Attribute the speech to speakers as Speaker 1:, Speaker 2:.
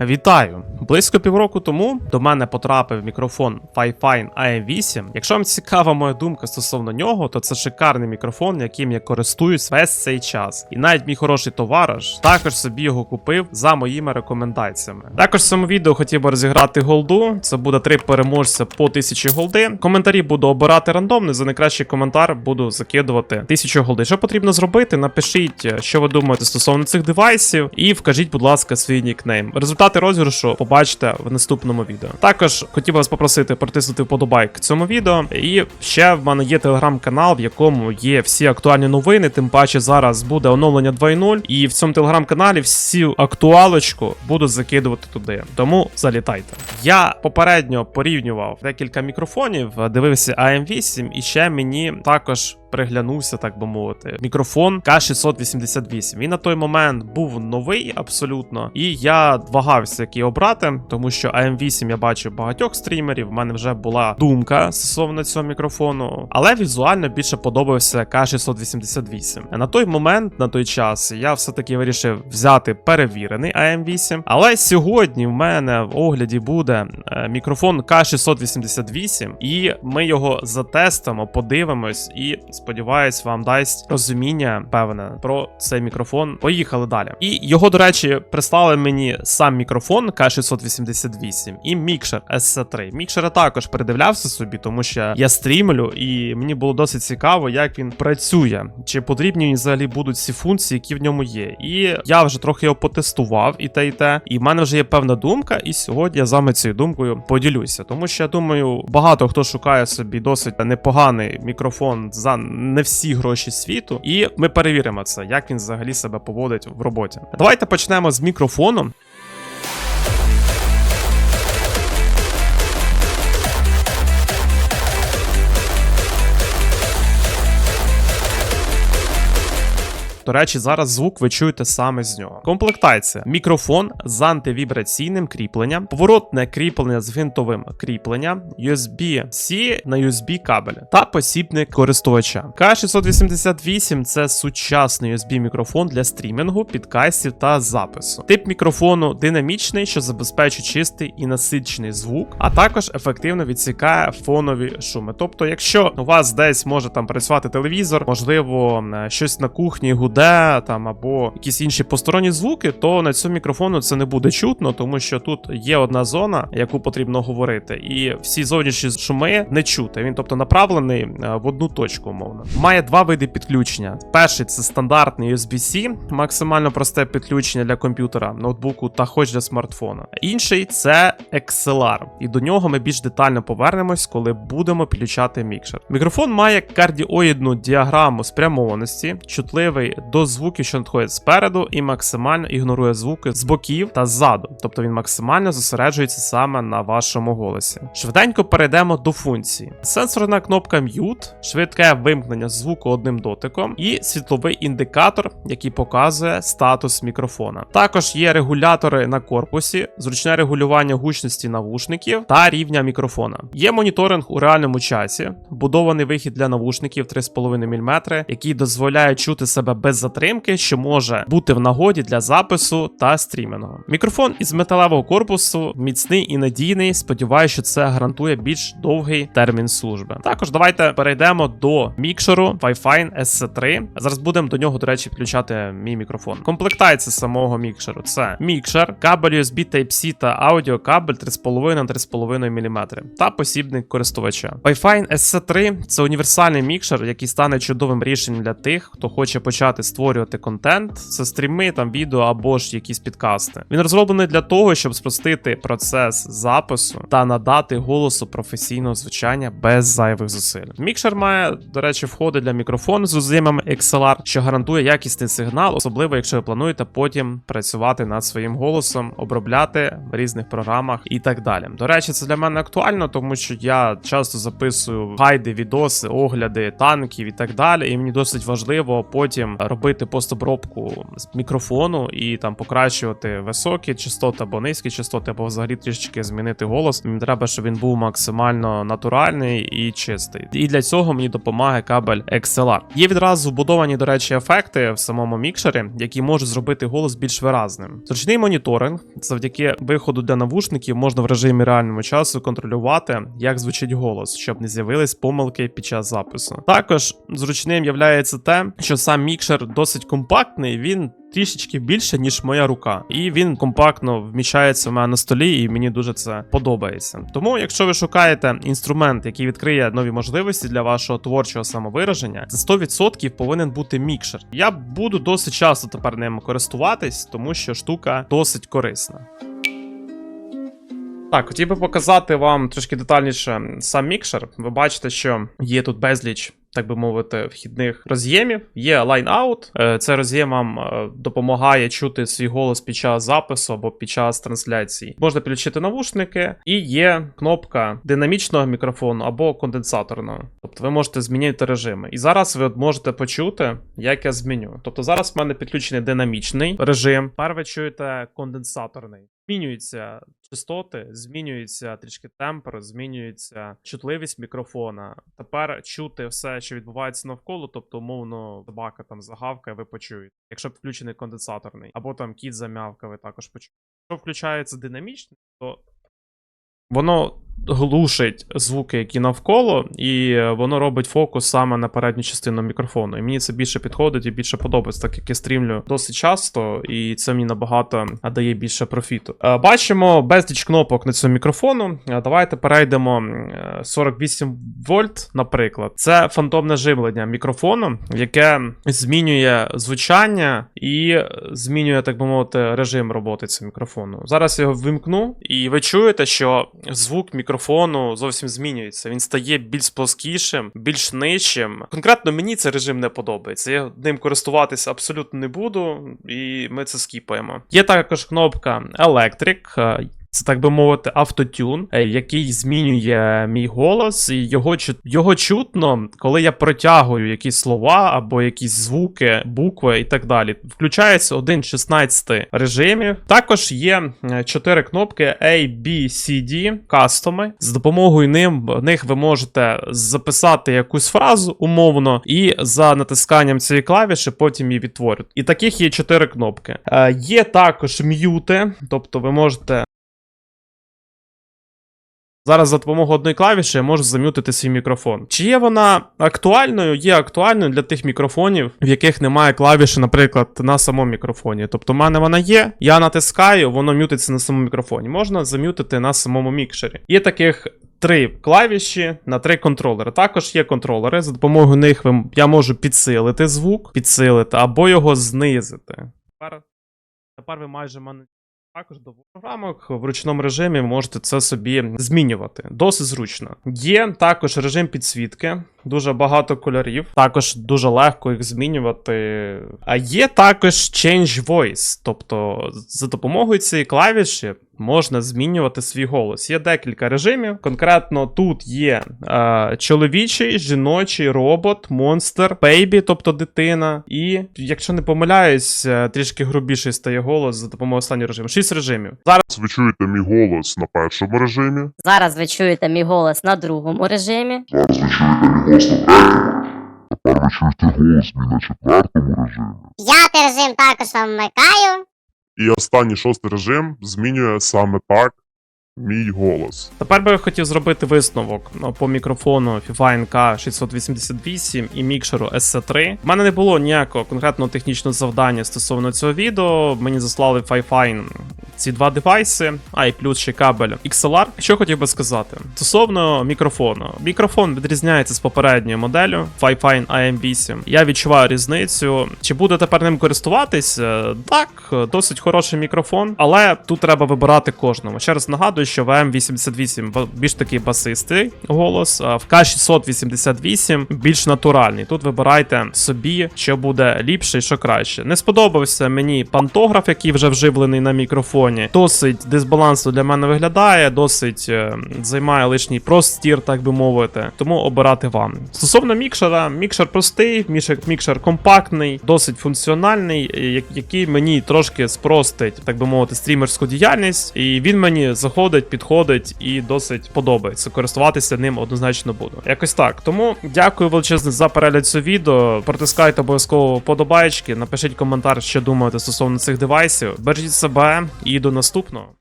Speaker 1: Вітаю! Близько півроку тому до мене потрапив мікрофон Fifine AM8. Якщо вам цікава моя думка стосовно нього, то це шикарний мікрофон, яким я користуюсь весь цей час. І навіть мій хороший товариш також собі його купив за моїми рекомендаціями. Також в цьому відео хотів би розіграти голду. Це буде три переможця по 1000 голди. Коментарі буду обирати рандомно. За найкращий коментар буду закидувати 1000 голди. Що потрібно зробити? Напишіть, що ви думаєте стосовно цих девайсів, і вкажіть, будь ласка, свій нікнейм. Результати розіграшу побачите в наступному відео. Також хотів вас попросити протиснути вподобайк цьому відео. І ще в мене є телеграм-канал, в якому є всі актуальні новини. Тим паче зараз буде оновлення 2.0. І в цьому телеграм-каналі всю актуалочку буду закидувати туди. Тому залітайте. Я попередньо порівнював декілька мікрофонів, дивився AM8, і ще мені також. Приглянувся, так би мовити, мікрофон К688. Він на той момент був новий абсолютно, і я вагався, який обрати, тому що AM8 я бачив багатьох стрімерів. В мене вже була думка стосовно цього мікрофону, але візуально більше подобався К688. На той момент, на той час, я все-таки вирішив взяти перевірений AM8. Але сьогодні в мене в огляді буде е, мікрофон К688, і ми його затестимо, подивимось і сподіваюсь, вам дасть розуміння певне про цей мікрофон. Поїхали далі. І його, до речі, прислали мені сам мікрофон К688 і мікшер SC3. Мікшера також передивлявся собі, тому що я стрімлю, і мені було досить цікаво, як він працює, чи потрібні взагалі будуть ці функції, які в ньому є. І я вже трохи його потестував і те, і те. І в мене вже є певна думка, і сьогодні я з вами цією думкою поділюся. Тому що я думаю, багато хто шукає собі досить непоганий мікрофон за не всі гроші світу, і ми перевіримо це, як він взагалі себе поводить в роботі. Давайте почнемо з мікрофону. До речі, зараз звук ви чуєте саме з нього. Комплектація: мікрофон з антивібраційним кріпленням, поворотне кріплення з гвинтовим кріпленням, USB-C на USB кабель та посібник користувача. К688 це сучасний USB мікрофон для стрімінгу, підкастів та запису. Тип мікрофону динамічний, що забезпечує чистий і насичений звук, а також ефективно відсікає фонові шуми. Тобто, якщо у вас десь може там працювати телевізор, можливо, е, щось на кухні гуде там або якісь інші посторонні звуки, то на цьому мікрофону це не буде чутно, тому що тут є одна зона, яку потрібно говорити, і всі зовнішні шуми не чути. Він, тобто, направлений е, в одну точку, умовно. Має два види підключення. Перший це стандартний USB-C, максимально просте підключення для комп'ютера, ноутбуку та хоч для смартфона. Інший це XLR, і до нього ми більш детально повернемось, коли будемо підключати мікшер. Мікрофон має кардіоїдну діаграму спрямованості, чутливий до звуків, що надходять спереду, і максимально ігнорує звуки з боків та ззаду. Тобто він максимально зосереджується саме на вашому голосі. Швиденько перейдемо до функції. Сенсорна кнопка Mute, швидке вимкнення звуку одним дотиком, і світловий індикатор, який показує статус мікрофона. Також є регулятори на корпусі, зручне регулювання гучності навушників та рівня мікрофона. Є моніторинг у реальному часі, вбудований вихід для навушників 3,5 мм, який дозволяє чути себе без затримки, що може бути в нагоді для запису та стрімінгу. Мікрофон із металевого корпусу міцний і надійний. Сподіваюся, що це гарантує більш довгий термін служби. Також давайте перейдемо до мікшеру Wi-Fi SC3. Зараз будемо до нього, до речі, підключати мій мікрофон. Комплектація самого мікшеру це мікшер, кабель USB Type-C та аудіокабель 3,5 на 3,5 мм та посібник користувача. Wi-Fi SC3 це універсальний мікшер, який стане чудовим рішенням для тих, хто хоче почати створювати контент, це стріми, там відео або ж якісь підкасти. Він розроблений для того, щоб спростити процес запису та надати голосу професійного звучання без зайвих зусиль. Мікшер має, до речі, входи для мікрофону з узимами XLR, що гарантує якісний сигнал, особливо якщо ви плануєте потім працювати над своїм голосом, обробляти в різних програмах і так далі. До речі, це для мене актуально, тому що я часто записую гайди, відоси, огляди танків і так далі. І мені досить важливо потім робити постобробку з мікрофону і там покращувати високі частоти або низькі частоти, або взагалі трішечки змінити голос. Мені треба, щоб він був максимально натуральний і чистий. І для цього мені допомагає кабель XLR. Є відразу вбудовані, до речі, ефекти в самому мікшері, які можуть зробити голос більш виразним. Зручний моніторинг завдяки виходу для навушників можна в режимі реального часу контролювати, як звучить голос, щоб не з'явились помилки під час запису. Також зручним є те, що сам мікшер досить компактний. Він трішечки більше, ніж моя рука, і він компактно вміщається в мене на столі, і мені дуже це подобається. Тому, якщо ви шукаєте інструмент, який відкриє нові можливості для вашого творчого самовираження, це 100% повинен бути мікшер. Я буду досить часто тепер ним користуватись, тому що штука досить корисна. Так, хотів би показати вам трошки детальніше сам мікшер. Ви бачите, що є тут безліч. Так би мовити, вхідних роз'ємів. Є line-out. Е, Це роз'єм вам е, допомагає чути свій голос під час запису або під час трансляції. Можна підключити навушники, і є кнопка динамічного мікрофону або конденсаторного. Тобто ви можете змінити режими. І зараз ви можете почути, як я зміню. Тобто зараз в мене підключений динамічний режим. Тепер ви чуєте конденсаторний. Змінюються частоти, змінюється трішки темпер, змінюється чутливість мікрофона. Тепер чути все, що відбувається навколо, тобто, умовно, собака там загавкає, ви почуєте. Якщо включений конденсаторний, або там кіт замявка, ви також почуєте. Якщо включається динамічний, то воно глушить звуки, які навколо, і е, воно робить фокус саме на передню частину мікрофону. І мені це більше підходить і більше подобається, так як я стрімлю досить часто, і це мені набагато дає більше профіту. Е, Бачимо безліч кнопок на цьому мікрофону. Е, Давайте перейдемо е, 48 вольт, наприклад. Це фантомне живлення мікрофону, яке змінює звучання і змінює, так би мовити, режим роботи цього мікрофону. Зараз я його вимкну, і ви чуєте, що звук мікрофону зовсім змінюється. Він стає більш плоскішим, більш нижчим. Конкретно мені цей режим не подобається. Я ним користуватися абсолютно не буду, і ми це скіпаємо. Є також кнопка Electric. Е, Це так би мовити, автотюн, е, який змінює мій голос, і його, його чутно, коли я протягую якісь слова або якісь звуки, букви і так далі. Включається 1.16 режимів. Також є 4 кнопки A, B, C, D, кастоми. З допомогою ним, них ви можете записати якусь фразу умовно, і за натисканням цієї клавіші потім її відтворювати. І таких є 4 кнопки. Е, є також м'юти, тобто ви можете Зараз за допомогою одної клавіші я можу зам'ютити свій мікрофон. Чи є вона актуальною? Є актуальною для тих мікрофонів, в яких немає клавіші, наприклад, на самому мікрофоні. Тобто, в мене вона є, я натискаю, воно м'ютиться на самому мікрофоні. Можна зам'ютити на самому мікшері. Є таких. Три клавіші на три контролери. Також є контролери, за допомогою них я можу підсилити звук, підсилити або його знизити. Тепер, тепер ви майже мене також до програмок в ручному режимі можете це собі змінювати. Досить зручно. Є також режим підсвітки, дуже багато кольорів. Також дуже легко їх змінювати. А є також Change Voice, тобто за допомогою цієї клавіші. Можна змінювати свій голос. Є декілька режимів. Конкретно тут є е, чоловічий, жіночий, робот, монстр, бейбі, тобто дитина. І, якщо не помиляюсь, е, трішки грубіший стає голос за допомогою останнього режиму. Шість режимів. Зараз
Speaker 2: Ви чуєте мій голос на першому режимі.
Speaker 3: Зараз ви чуєте мій голос на другому режимі.
Speaker 2: Зараз ви чуєте мій голос на третьому. Тепер ви чуєте голос мій на четвертому режимі.
Speaker 4: П'ятий режим також вам вмикаю.
Speaker 2: І останній шостий режим змінює саме так мій голос.
Speaker 1: Тепер би я хотів зробити висновок ну, по мікрофону FIFA NK 688 і мікшеру SC3. У мене не було ніякого конкретного технічного завдання стосовно цього відео. Мені заслали Fi-Fi ці два девайси, а і плюс ще кабель XLR. Що хотів би сказати стосовно мікрофону. Мікрофон відрізняється з попередньою моделлю Fi-Fi AM8. Я відчуваю різницю. Чи буду тепер ним користуватись? Е, Так, досить хороший мікрофон, але тут треба вибирати кожному. Ще раз нагадую, виходить, що ВМ88 більш такий басистий голос, а в К688 більш натуральний. Тут вибирайте собі, що буде ліпше і що краще. Не сподобався мені пантограф, який вже вживлений на мікрофоні. Досить дисбалансно для мене виглядає, досить е, займає лишній простір, так би мовити. Тому обирати вам. Стосовно мікшера, мікшер простий, мікшер, компактний, досить функціональний, е, який мені трошки спростить, так би мовити, стрімерську діяльність. І він мені заходить, підходить і досить подобається. Користуватися ним однозначно буду. Якось так. Тому дякую величезне за перегляд цього відео. Протискайте обов'язково подобаєчки, напишіть коментар, що думаєте стосовно цих девайсів. Бережіть себе і до наступного.